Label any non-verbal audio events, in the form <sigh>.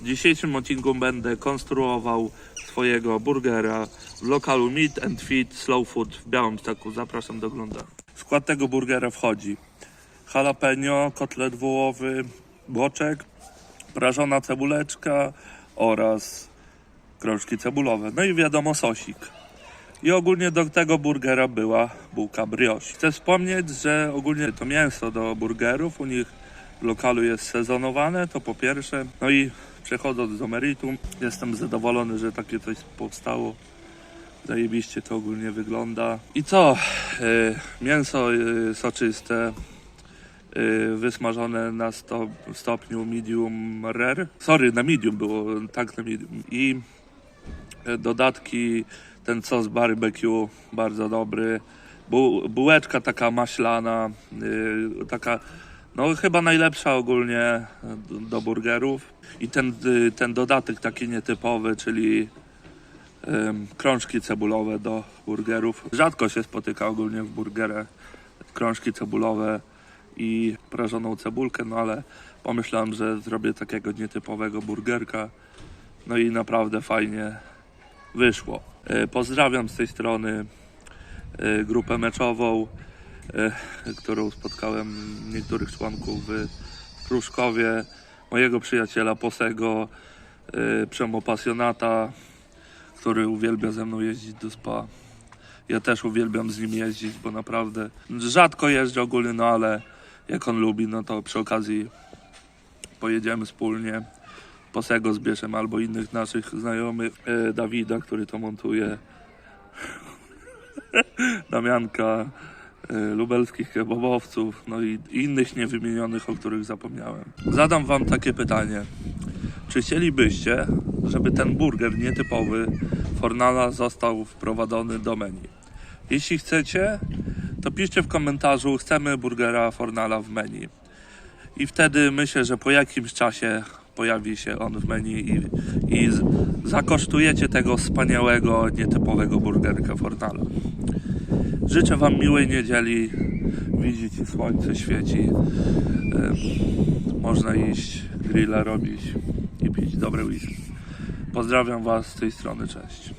W dzisiejszym odcinku będę konstruował swojego burgera w lokalu Meat and Feed Slow Food w Białymstoku. Zapraszam do oglądania. W skład tego burgera wchodzi jalapeno, kotlet wołowy, boczek, prażona cebuleczka oraz krążki cebulowe. No i wiadomo sosik. I ogólnie do tego burgera była bułka brioche. Chcę wspomnieć, że ogólnie to mięso do burgerów u nich lokalu jest sezonowane, to po pierwsze. No i przechodząc do meritum, jestem zadowolony, że takie coś powstało. Zajebiście to ogólnie wygląda. I co? Yy, mięso yy, soczyste, yy, wysmażone na sto, stopniu medium rare. Sorry, na medium było, tak na medium. I dodatki, ten sos barbecue, bardzo dobry. Bu, bułeczka taka maślana, taka no chyba najlepsza ogólnie do, do burgerów. I ten, y, ten dodatek taki nietypowy, czyli ym, krążki cebulowe do burgerów. Rzadko się spotyka ogólnie w burgerach krążki cebulowe i prażoną cebulkę, no ale pomyślałem, że zrobię takiego nietypowego burgerka. No i naprawdę fajnie wyszło. Y, Pozdrawiam z tej strony y, grupę meczową, którą spotkałem niektórych członków w Pruszkowie, mojego przyjaciela Posego, y, Przemo Pasjonata, który uwielbia ze mną jeździć do spa. Ja też uwielbiam z nim jeździć, bo naprawdę rzadko jeżdżę ogólnie, no ale jak on lubi, no to przy okazji pojedziemy wspólnie. Posego zbierzemy albo innych naszych znajomych. E, Dawida, który to montuje. <laughs> Damianka, e, lubelskich kebabowców, no i innych niewymienionych, o których zapomniałem. Zadam wam takie pytanie. Czy chcielibyście, żeby ten burger nietypowy Fornala został wprowadzony do menu? Jeśli chcecie, to piszcie w komentarzu chcemy burgera Fornala w menu. I wtedy myślę, że po jakimś czasie pojawi się on w menu i, i zakosztujecie tego wspaniałego, nietypowego burgerka Fornala. Życzę Wam miłej niedzieli. Widzicie, słońce świeci. Można iść, grilla robić i pić dobre whisky. Pozdrawiam Was z tej strony, cześć.